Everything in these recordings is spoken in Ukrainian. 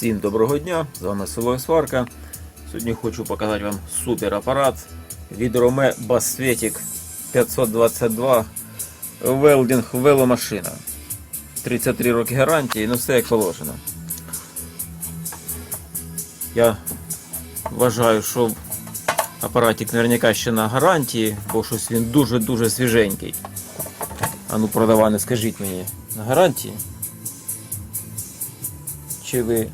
Всім доброго дня! З вами село Сварка. Сьогодні хочу показати вам супер апарат від Rome Basvetic 522 Велдинг веломашина. 33 роки гарантії, ну все як положено. Я вважаю, що апаратик наверняка ще на гарантії, бо щось він дуже-дуже свіженький. А ну продаване, скажіть мені, на гарантії? Чи ви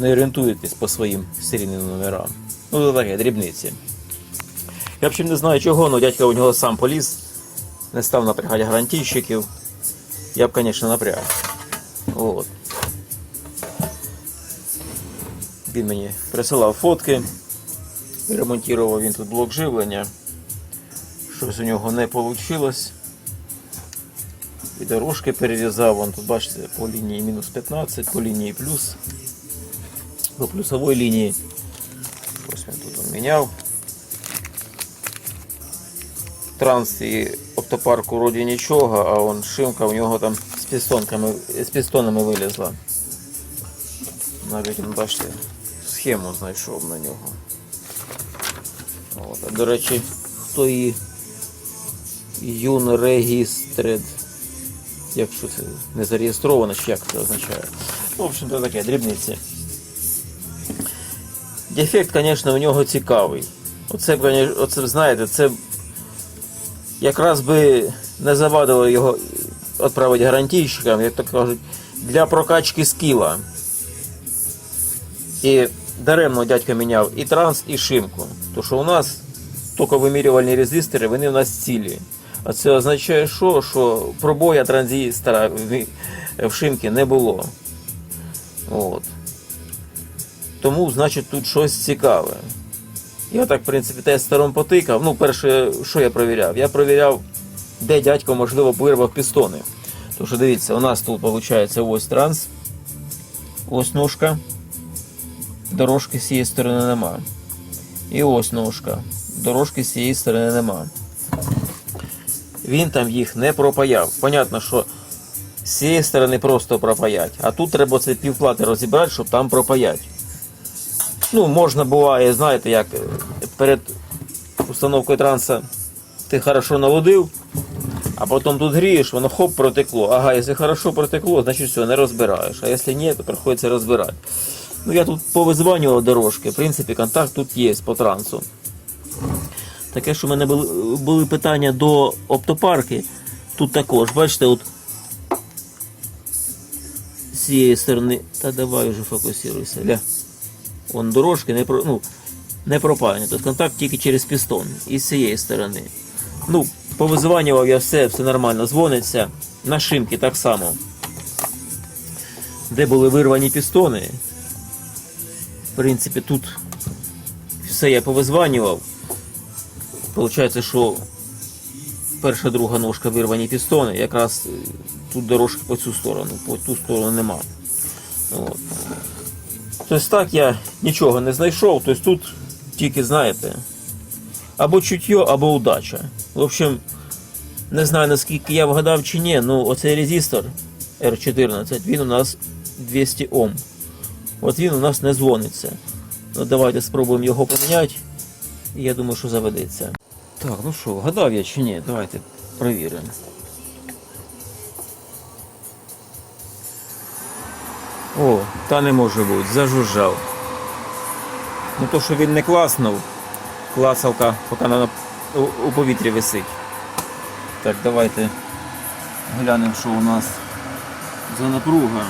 не орієнтуєтесь по своїм серійним номерам? Ну, це таке, дрібниці. Я в общем не знаю чого, але дядька у нього сам поліз. Не став напрягати гарантійщиків. Я б, звісно, напряг. От. Він мені присилав фотки. Ремонтував він тут блок живлення. Щось у нього не вийшло. І дорожки перерізав, вон тут бачите, по лінії мінус 15, по лінії плюс. По плюсовій лінії. Ось він тут он міняв. Транс і оптопарк вроді нічого, а он шимка у нього там з пістонками, з пістонами вилізла. Навіть він, бачите, схему знайшов на нього. От. А, до речі, хто її Юн Регістред якщо це не зареєстровано, чи як це означає. Ну, в общем-то таке, дрібниці. Дефект, звісно, у нього цікавий. Оце, оце знаєте, це якраз би не завадило його відправити гарантійщикам, як то кажуть, для прокачки скіла. І даремно дядько міняв і транс, і шимку. Тому що у нас тільки вимірювальні резистори, вони у нас цілі. А це означає, що, що пробоя транзистора в- шимки не було. От. Тому, значить, тут щось цікаве. Я так, в принципі, тестером потикав. Ну, перше, що я провіряв? Я провіряв, де дядько, можливо, вирвав пістони. Тому що дивіться, у нас тут виходить ось транс, ось ножка, дорожки з цієї сторони нема. І ось ножка. Дорожки з цієї сторони нема він там їх не пропаяв. Понятно, що з цієї сторони просто пропаять, а тут треба це півплати розібрати, щоб там пропаять. Ну, можна буває, знаєте, як е, перед установкою транса ти хорошо наводив, а потім тут грієш, воно хоп протекло. Ага, якщо хорошо протекло, значить все, не розбираєш. А якщо ні, то приходиться розбирати. Ну, я тут повизванював дорожки, в принципі, контакт тут є по трансу. Таке, що в мене були, були питання до оптопарки. Тут також, бачите, от з цієї сторони. Та давай вже фокусируйся. Ля. Вон дорожки не про, ну, не пропаяні. Тобто контакт тільки через пістон. І з цієї сторони. Ну, повизванював я все, все нормально, дзвониться. На шимки так само. Де були вирвані пістони. В принципі, тут все я повизванював. Получається, що перша друга ножка вирвані пістони, якраз тут дорожки по цю сторону, по ту сторону нема. От. Тобто так я нічого не знайшов, тобто тут тільки, знаєте, або чуття, або удача. В общем, не знаю наскільки я вгадав чи ні, ну оцей резистор R14, він у нас 200 Ом. От він у нас не дзвониться. Ну, давайте спробуємо його поміняти. Я думаю, що заведеться. Так, ну що, вгадав я чи ні? Давайте перевіримо. О, та не може бути, зажужжав. Ну то, що він не класнув, класалка поки на, у, повітрі висить. Так, давайте глянемо, що у нас за напруга.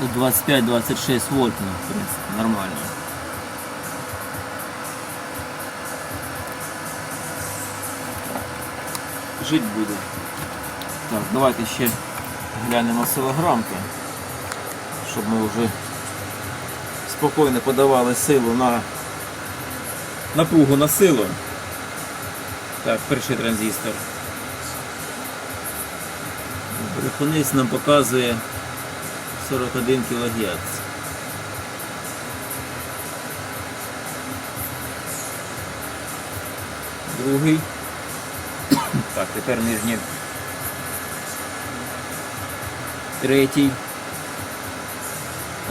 Ну, 25-26 вольт, ну, в принципе, нормально. Жить буде. Так, давайте ще глянемо силограмки, щоб ми вже спокійно подавали силу на напругу на силу. Так, перший транзистор. Брехунець нам показує 41 кГц. Другий Так, тепер нижній. Третій.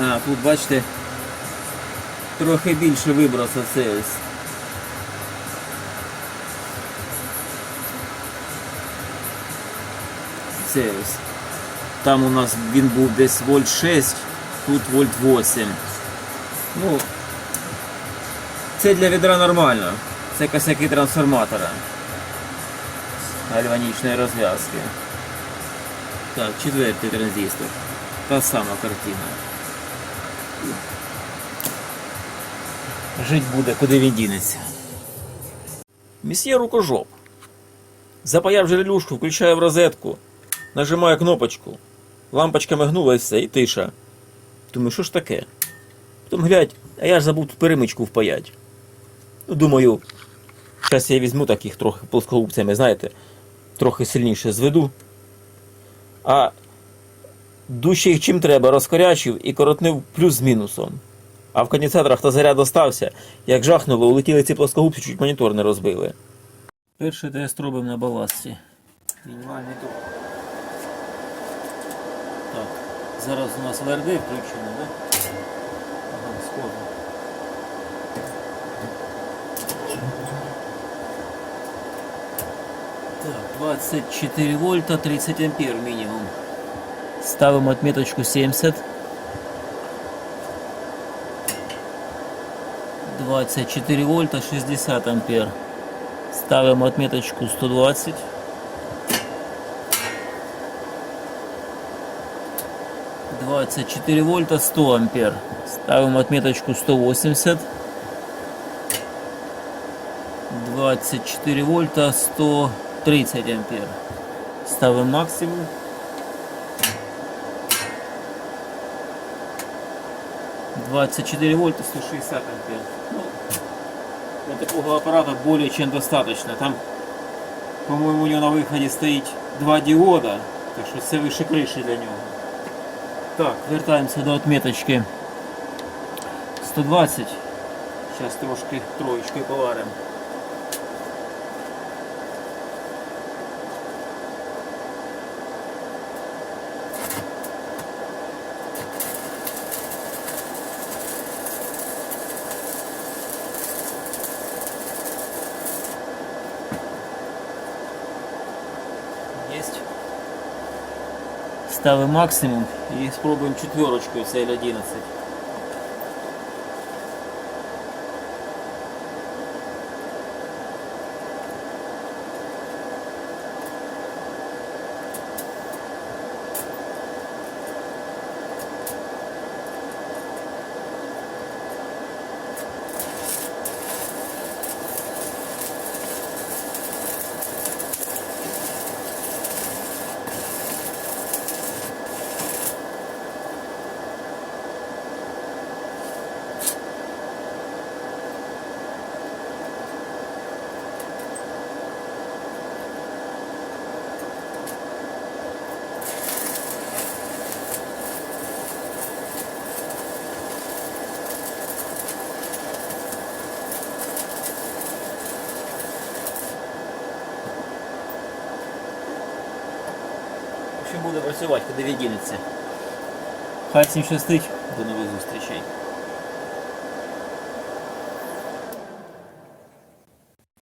А, тут бачите, трохи більше вибросу це. Це. Там у нас він був десь вольт 6, тут вольт 8. Ну, це для відра нормально. Це косяки трансформатора. Гальванічної розв'язки. Так, четвертий транзистор. Та сама картина. Жить буде, куди він дінеться. Місьє рукожоп. Запаяв жерелюшку, включає в розетку, нажимає кнопочку. Лампочка мигнула і все, і тиша. Думаю, що ж таке? Потім глядь, а я ж забув тут перемичку впаять. Ну, думаю, зараз я візьму таких трохи плоскогубцями, знаєте, трохи сильніше зведу. А дужче їх чим треба, розкорячив і коротнив плюс з мінусом. А в конденсаторах та заряд остався. Як жахнуло, улетіли ці плоскогубці, чуть монітор не розбили. Перший тест робимо на баласті. Мінімальний ток. Так, зараз у нас ВРД включено, да? 24 вольта, 30 ампер минимум. Ставим отметочку 70. 24 вольта, 60 ампер. Ставим отметочку 120. Двадцать четыре вольта, 100 ампер. Ставим отметочку 180. 24 вольта, 130 ампер. Ставим максимум. Двадцать четыре вольта, 160 ампер. Ну, для такого аппарата более чем достаточно. Там, по-моему, у него на выходе стоит два диода, так що це вище криші для нього. Так, вертаємося до отметочки 120. Зараз трошки троєчкою поваримо. Ставимо максимум і спробуємо четверочкою цель 11. Буде працювати, куди він дінеться. Хай всім щастить, до нових зустрічей.